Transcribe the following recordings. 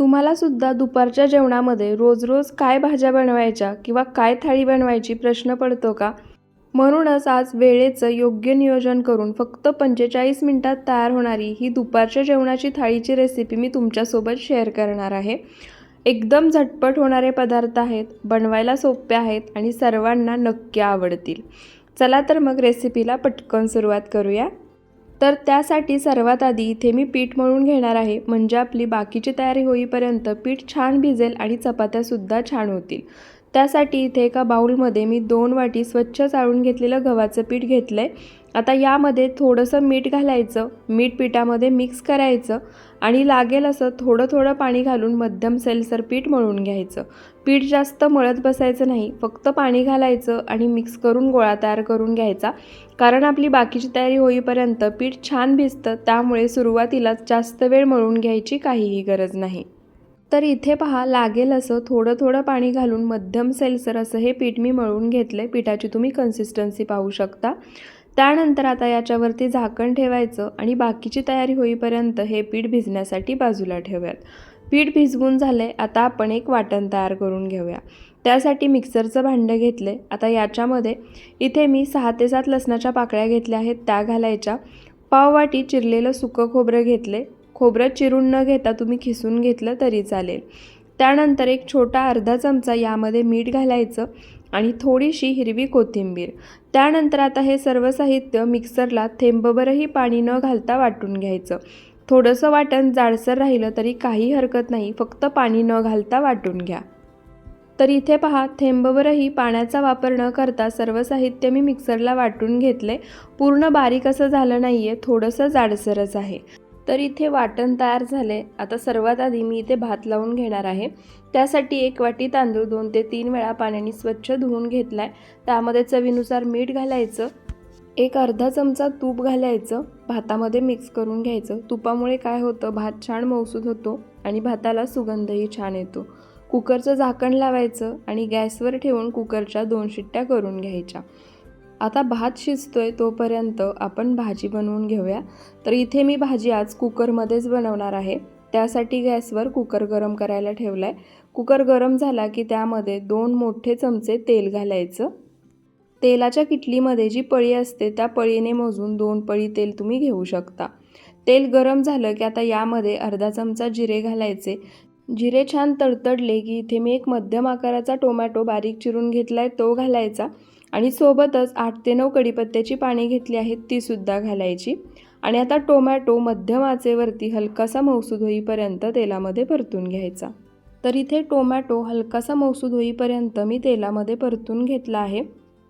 तुम्हाला सुद्धा दुपारच्या जेवणामध्ये रोज रोज काय भाज्या बनवायच्या किंवा काय थाळी बनवायची प्रश्न पडतो का? म्हणूनच आज वेळेचं योग्य नियोजन करून फक्त पंचेचाळीस मिनिटात तयार होणारी ही दुपारच्या जेवणाची थाळीची रेसिपी मी तुमच्यासोबत शेअर करणार आहे. एकदम झटपट होणारे पदार्थ आहेत बनवायला सोपे आहेत आणि सर्वांना नक्की आवडतील. चला तर मग रेसिपीला पटकन सुरुवात करूया. तर त्यासाठी सर्वात आधी इथे मी पीठ मळून घेणार आहे. म्हणजे आपली बाकीची तयारी होईपर्यंत पीठ छान भिजेल आणि चपात्यासुद्धा छान होतील. त्यासाठी इथे एका बाऊलमध्ये मी दोन वाटी स्वच्छ चाळून घेतलेलं गव्हाचं पीठ घेतलं आहे आता यामध्ये थोडंसं मीठ घालायचं मीठ पिठामध्ये मिक्स करायचं आणि लागेल असं थोडं थोडं पाणी घालून मध्यम सेलसर पीठ मळून घ्यायचं. पीठ जास्त मळत बसायचं नाही फक्त पाणी घालायचं आणि मिक्स करून गोळा तयार करून घ्यायचा. कारण आपली बाकीची तयारी होईपर्यंत पीठ छान भिजतं त्यामुळे सुरुवातीलाच जास्त वेळ मळून घ्यायची काहीही गरज नाही. तर इथे पहा लागेल असं थोडं थोडं पाणी घालून मध्यम सेलसर असं हे पीठ मी मळून घेतलं आहे पिठाची तुम्ही कन्सिस्टन्सी पाहू शकता. त्यानंतर आता याच्यावरती झाकण ठेवायचं आणि बाकीची तयारी होईपर्यंत हे पीठ भिजण्यासाठी बाजूला ठेवूयात. पीठ भिजवून झालं आहे आता आपण एक वाटण तयार करून घेऊया. त्यासाठी मिक्सरचं भांडं घेतलं आहे आता याच्यामध्ये इथे मी सहा ते सात लसणाच्या पाकळ्या घेतल्या आहेत त्या घालायच्या. पाववाटी चिरलेलं सुकं खोबरं घेतले खोबरं चिरून न घेता तुम्ही खिसून घेतलं तरी चालेल. त्यानंतर एक छोटा अर्धा चमचा यामध्ये मीठ घालायचं. आणि थोडीशी हिरवी कोथिंबीर. त्यानंतर आता हे सर्व साहित्य मिक्सरला थेंबभरही पाणी न घालता वाटून घ्यायचं. थोडंसं वाटण जाडसर राहिलं तरी काही हरकत नाही फक्त पाणी न घालता वाटून घ्या. तर इथे पहा थेंबवरही पाण्याचा वापर न करता सर्व साहित्य मी मिक्सरला वाटून घेतले. पूर्ण बारीक असं झालं नाही आहे थोडंसं जाडसरच आहे. तर इथे वाटण तयार झाले आता सर्वात आधी मी इथे भात लावून घेणार आहे. त्यासाठी एक वाटी तांदूळ दोन ते तीन वेळा पाण्याने स्वच्छ धुवून घेतला आहे त्यामध्ये चवीनुसार मीठ घालायचं. एक अर्धा चमचा तूप घालायचं. भातामध्ये मिक्स करून घ्यायचं. तुपामुळे काय होतं? भात छान मौसूद होतो आणि भाताला सुगंधही छान येतो. कुकरचं झाकण लावायचं आणि गॅसवर ठेवून कुकरच्या दोन शिट्ट्या करून घ्यायच्या. आता भात शिजतोय तोपर्यंत आपण भाजी बनवून घेऊया. तर इथे मी भाजी आज कुकरमध्येच बनवणार आहे. त्यासाठी गॅसवर कुकर गरम करायला ठेवला आहे कुकर गरम झाला की त्यामध्ये दोन मोठे चमचे तेल घालायचं. तेलाच्या किटलीमध्ये जी पळी असते त्या पळीने मोजून दोन पळी तेल तुम्ही घेऊ शकता. तेल गरम झालं की आता यामध्ये अर्धा चमचा जिरे घालायचे. जिरे छान तडतडले की इथे मी एक मध्यम आकाराचा टोमॅटो बारीक चिरून घेतला आहे तो घालायचा. आणि सोबतच आठ ते नऊ कडीपत्त्याची पाने घेतली आहेत तीसुद्धा घालायची. आणि आता टोमॅटो मध्यम आचेवरती हलकासा मौसूद होईपर्यंत तेलामध्ये परतून घ्यायचा. तर इथे टोमॅटो हलकासा मौसूद होईपर्यंत मी तेलामध्ये परतून घेतला आहे.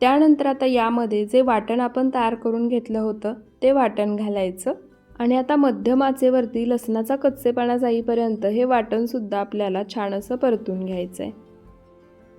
त्यानंतर आता यामध्ये जे वाटण आपण तयार करून घेतलं होतं ते वाटण घालायचं. आणि आता मध्यम आचेवरती लसणाचा कच्चेपणा जाईपर्यंत हे वाटणसुद्धा आपल्याला छान असं परतून घ्यायचं आहे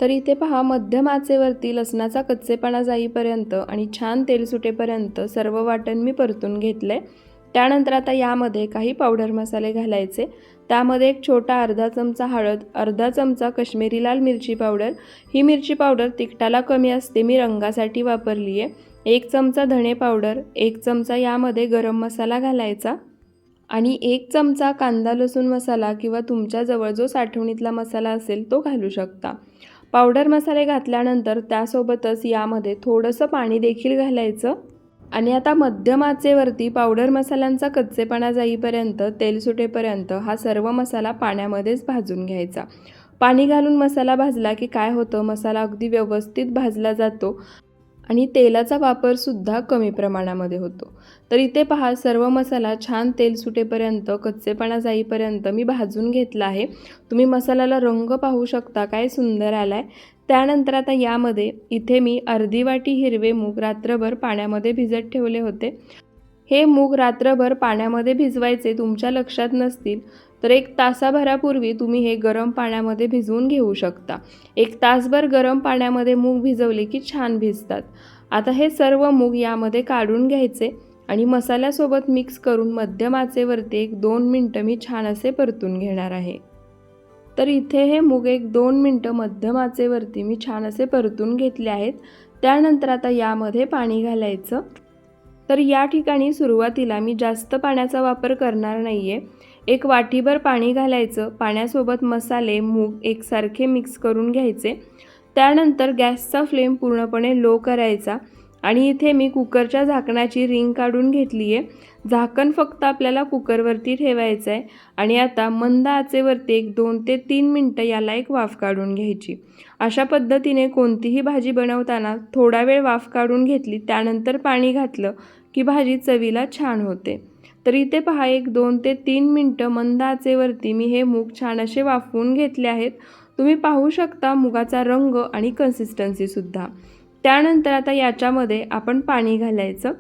तर इथे पहा मध्यम आचेवरती लसणाचा कच्चेपणा जाईपर्यंत आणि छान तेल सुटेपर्यंत सर्व वाटण मी परतून घेतलं. आहे त्यानंतर आता यामध्ये काही पावडर मसाले घालायचे. त्यामध्ये एक छोटा अर्धा चमचा हळद अर्धा चमचा कश्मीरी लाल मिरची पावडर. ही मिरची पावडर तिखटाला कमी असते मी रंगासाठी वापरली आहे एक चमचा धणे पावडर एक चमचा यामध्ये गरम मसाला घालायचा. आणि एक चमचा कांदा लसूण मसाला किंवा तुमच्याजवळ जो साठवणीतला मसाला असेल तो घालू शकता. पावडर मसाले घातल्यानंतर त्यासोबतच यामध्ये थोडंसं पाणी देखील घालायचं. आणि आता मध्यम आचेवरती पावडर मसाल्यांचा कच्चेपणा जाईपर्यंत तेल सुटेपर्यंत हा सर्व मसाला पाण्यामध्येच भाजून घ्यायचा. पाणी घालून मसाला भाजला की काय होतं? मसाला अगदी व्यवस्थित भाजला जातो. आणि तेलाचा वापरसुद्धा कमी प्रमाणामध्ये होतो. तर इथे पहा सर्व मसाला छान तेल सुटेपर्यंत कच्चेपणा जाईपर्यंत मी भाजून घेतला आहे. तुम्ही मसाल्याला रंग पाहू शकता काय सुंदर आला आहे त्यानंतर आता यामध्ये इथे मी अर्धी वाटी हिरवे मूग रात्रभर पाण्यामध्ये भिजत ठेवले होते. हे मूग रात्रभर पाण्यामध्ये भिजवायचे तुमच्या लक्षात नसतील तर एक तासाभरापूर्वी तुम्ही हे गरम पाण्यामध्ये भिजवून घेऊ शकता. एक तासभर गरम पाण्यामध्ये मूग भिजवले की छान भिजतात. आता हे सर्व मूग यामध्ये काढून घ्यायचे आणि मसाल्यासोबत मिक्स करून मध्यम आचेवरती एक दोन मिनटं मी छान असे परतून घेणार आहे. तर इथे हे मूग एक दोन मिनटं मध्यम आचेवरती मी छान असे परतून घेतले आहेत. त्यानंतर आता यामध्ये पाणी घालायचं. तर या ठिकाणी सुरुवातीला मी जास्त पाण्याचा वापर करणार नाही आहे एक वाटीभर पाणी घालायचं पाण्यासोबत मसाले मूग एकसारखे मिक्स करून घ्यायचे. त्यानंतर गॅसचा फ्लेम पूर्णपणे लो करायचा आणि इथे मी कुकरच्या झाकणाची रिंग काढून घेतली आहे झाकण फक्त आपल्याला कुकरवरती ठेवायचं आहे आणि आता मंद आचेवरती एक दोन ते तीन मिनटं याला एक वाफ काढून घ्यायची. अशा पद्धतीने कोणतीही भाजी बनवताना थोडा वेळ वाफ काढून घेतली त्यानंतर पाणी घातलं की भाजी चवीला छान होते. तर इथे पहा एक दोन ते तीन मिनटं मंद आचेवरती मी हे मूग छान असे वाफवून घेतले आहेत. तुम्ही पाहू शकता मुगाचा रंग आणि कन्सिस्टन्सीसुद्धा त्यानंतर आता याच्यामध्ये आपण पाणी घालायचं.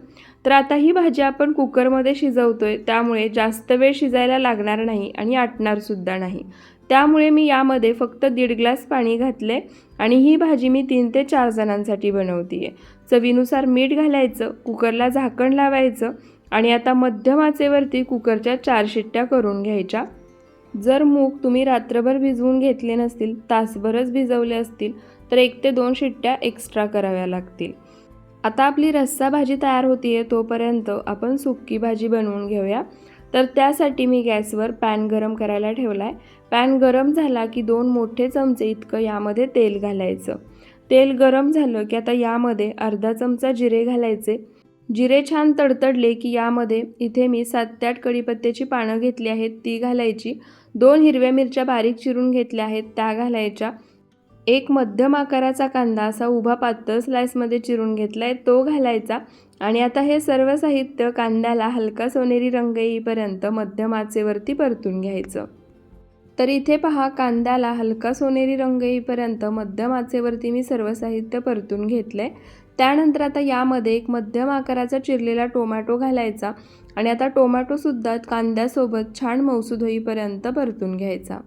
तर आता ही भाजी आपण कुकरमध्ये शिजवतोय त्यामुळे जास्त वेळ शिजायला लागणार नाही आणि आटणारसुद्धा नाही. त्यामुळे मी यामध्ये फक्त दीड ग्लास पाणी घातले आणि ही भाजी मी तीन ते चार जणांसाठी बनवते आहे चवीनुसार मीठ घालायचं कुकरला झाकण लावायचं आणि आता मध्यम आचेवरती कुकरच्या चार शिट्ट्या करून घ्यायच्या. जर मूग तुम्ही रात्रभर भिजवून घेतले नसतील तासभरच भिजवले असतील तर एक ते दोन शिट्ट्या एक्स्ट्रा कराव्या लागतील. आता आपली रस्सा भाजी तयार होतीये आहे तोपर्यंत आपण सुक्की भाजी बनवून घेऊया. तर त्यासाठी मी गॅसवर पॅन गरम करायला ठेवला आहे पॅन गरम झाला की दोन मोठे चमचे इतकं यामध्ये तेल घालायचं. तेल गरम झालं की आता यामध्ये अर्धा चमचा जिरे घालायचे. जिरे छान तडतडले की यामध्ये इथे मी सात ते आठ कढीपत्त्याची पानं घेतली आहेत. ती घालायची. दोन हिरव्या मिरच्या बारीक चिरून घेतल्या आहेत. त्या घालायच्या. एक मध्यम आकाराचा कांदा असा उभा पातळ स्लाइसमध्ये चिरून घेतला आहे तो घालायचा. आणि आता हे सर्व साहित्य कांद्याला हलका सोनेरी रंग येईपर्यंत मध्यम आचेवरती परतून घ्यायचं. तर इथे पहा कांद्याला हलका सोनेरी रंग येईपर्यंत मध्यम आचेवरती मी सर्व साहित्य परतून घेतलं आहे त्यानंतर आता यामध्ये एक मध्यम आकाराचा चिरलेला टोमॅटो घालायचा आणि आता टोमॅटोसुद्धा कांद्यासोबत छान मौसूद होईपर्यंत परतून घ्यायचा.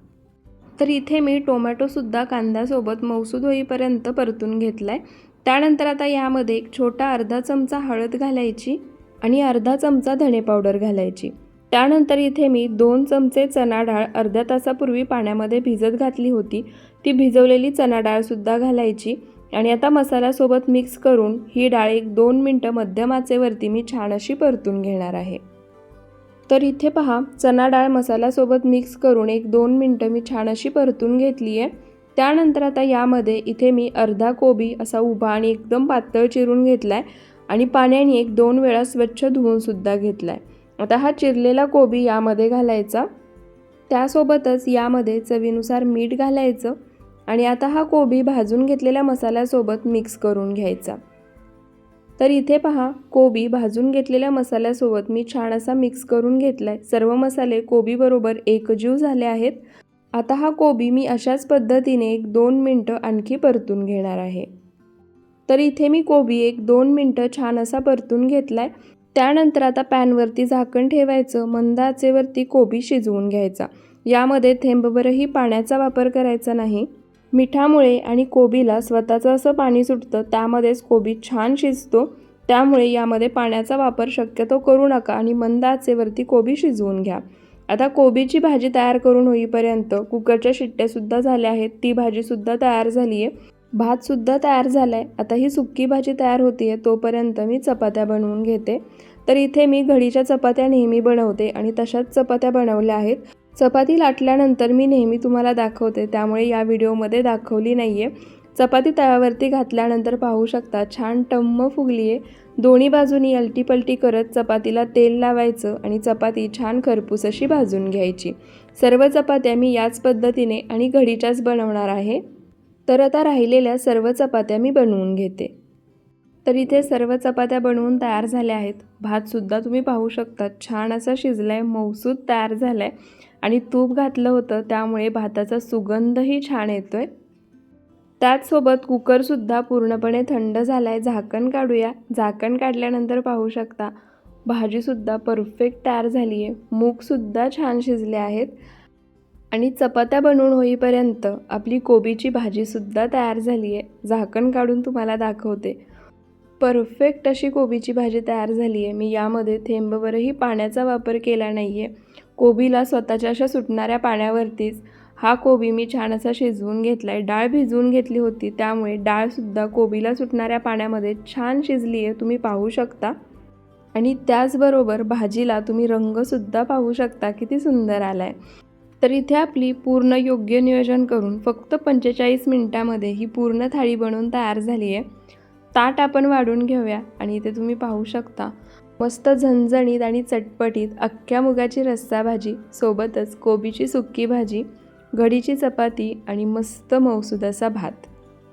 तर इथे मी टोमॅटोसुद्धा कांद्यासोबत मौसूद होईपर्यंत परतून घेतला आहे त्यानंतर आता यामध्ये एक छोटा अर्धा चमचा हळद घालायची आणि अर्धा चमचा धणे पावडर घालायची. त्यानंतर इथे मी दोन चमचे चणा डाळ अर्ध्या तासापूर्वी पाण्यामध्ये भिजत घातली होती. ती भिजवलेली चणा डाळसुद्धा घालायची आणि आता मसाल्यासोबत मिक्स करून ही डाळ एक दोन मिनटं मध्यम आचेवरती मी छान अशी परतून घेणार आहे. तर इथे पहा चणा डाळ मसाल्यासोबत मिक्स करून एक दोन मिनटं मी छान अशी परतून घेतली आहे. त्यानंतर आता यामध्ये इथे मी अर्धा कोबी असा उभा आणि एकदम पातळ चिरून घेतला आहे आणि पाण्याने एक दोन वेळा स्वच्छ धुवूनसुद्धा घेतला आहे आता हा चिरलेला कोबी यामध्ये घालायचा. त्यासोबतच यामध्ये चवीनुसार मीठ घालायचं. आणि आता हा कोबी भाजून घेतलेल्या मसाल्यासोबत मिक्स करून घ्यायचा. तर इथे पहा कोबी भाजून घेतलेल्या मसाल्यासोबत मी छान असा मिक्स करून घेतला आहे सर्व मसाले कोबीबरोबर एकजीव झाले आहेत. आता हा कोबी मी अशाच पद्धतीने एक दोन मिनटं आणखी परतून घेणार आहे. तर इथे मी कोबी एक दोन मिनटं छान असा परतून घेतला आहे त्यानंतर आता पॅनवरती झाकण ठेवायचं. मंदाचेवरती कोबी शिजवून घ्यायचा. यामध्ये थेंबभरही पाण्याचा वापर करायचा नाही. मिठामुळे आणि कोबीला स्वतःचं असं पाणी सुटतं त्यामध्येच कोबी छान शिजतो त्यामुळे यामध्ये पाण्याचा वापर शक्यतो करू नका आणि मंद आचेवरती कोबी शिजवून घ्या. आता कोबीची भाजी तयार करून होईपर्यंत कुकरच्या शिट्ट्यासुद्धा झाल्या आहेत ती भाजीसुद्धा तयार झाली आहे भातसुद्धा तयार झाला आहे आता ही सुक्की भाजी तयार होती आहे तोपर्यंत मी चपात्या बनवून घेते. तर इथे मी घडीच्या चपात्या नेहमी बनवते आणि तशाच चपात्या बनवल्या आहेत. चपाती लाटल्यानंतर मी नेहमी तुम्हाला दाखवते त्यामुळे या व्हिडिओमध्ये दाखवली नाही आहे चपाती तव्यावरती घातल्यानंतर पाहू शकता छान टम्म फुगली आहे दोन्ही बाजूनी अलटीपलटी करत चपातीला तेल लावायचं आणि चपाती छान खरपूस अशी भाजून घ्यायची. सर्व चपात्या मी याच पद्धतीने आणि घडीच्याच बनवणार आहे. तर आता राहिलेल्या सर्व चपात्या मी बनवून घेते. तर इथे सर्व चपात्या बनवून तयार झाल्या आहेत. भातसुद्धा तुम्ही पाहू शकता छान असा शिजला आहे मौसूद तयार झाला आहे आणि तूप घातलं होतं त्यामुळे भाताचा सुगंधही छान येतो आहे त्याचसोबत कुकरसुद्धा पूर्णपणे थंड झाला आहे झाकण काढूया. झाकण काढल्यानंतर पाहू शकता भाजीसुद्धा परफेक्ट तयार झाली आहे मूगसुद्धा छान शिजले आहेत. आणि चपात्या बनवून होईपर्यंत आपली कोबीची भाजीसुद्धा तयार झाली आहे झाकण काढून तुम्हाला दाखवते. परफेक्ट अशी कोबीची भाजी तयार झाली आहे मी यामध्ये थेंबवरही पाण्याचा वापर केला नाही आहे कोबीला स्वतःच्या अशा सुटणाऱ्या पाण्यावरतीच. हा कोबी मी छान असा शिजवून घेतला आहे डाळ भिजवून घेतली होती त्यामुळे डाळसुद्धा कोबीला सुटणाऱ्या पाण्यामध्ये छान शिजली आहे तुम्ही पाहू शकता. आणि त्याचबरोबर भाजीला तुम्ही रंगसुद्धा पाहू शकता किती सुंदर आला आहे तर इथे आपली पूर्ण योग्य नियोजन करून फक्त पंचेचाळीस मिनटामध्ये ही पूर्ण थाळी बनवून तयार झाली आहे ताट आपण वाढून घेऊया आणि इथे तुम्ही पाहू शकता मस्त झणझणीत आणि चटपटीत अख्ख्या मुगाची रस्सा भाजी सोबतच कोबीची सुक्की भाजी घडीची चपाती आणि मस्त मौसूद असा भात.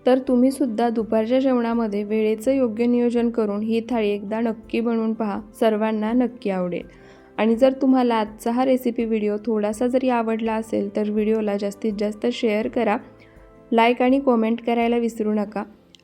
तर तुम्हीसुद्धा दुपारच्या जेवणामध्ये वेळेचं योग्य नियोजन करून ही थाळी एकदा नक्की बनवून पहा सर्वांना नक्की आवडेल. आणि जर तुम्हाला आजचा हा रेसिपी व्हिडिओ थोडासा जरी आवडला असेल तर व्हिडिओला जास्तीत जास्त शेअर करा. लाईक आणि कॉमेंट करायला विसरू नका.